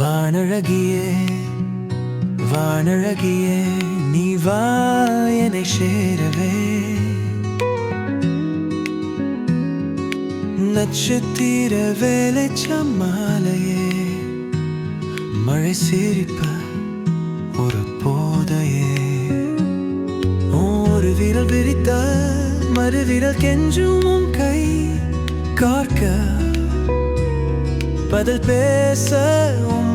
வானழகியே வானழகியே நீ வா என்னை சேரவே. நட்சத்திர வேலைச்சம் மாலையே மழை சிரிப்ப ஒரு போதையே. ஒரு விரல் விரித்த மறு விரல் கெஞ்சும் கை கார்க்க பதில் பேச உன்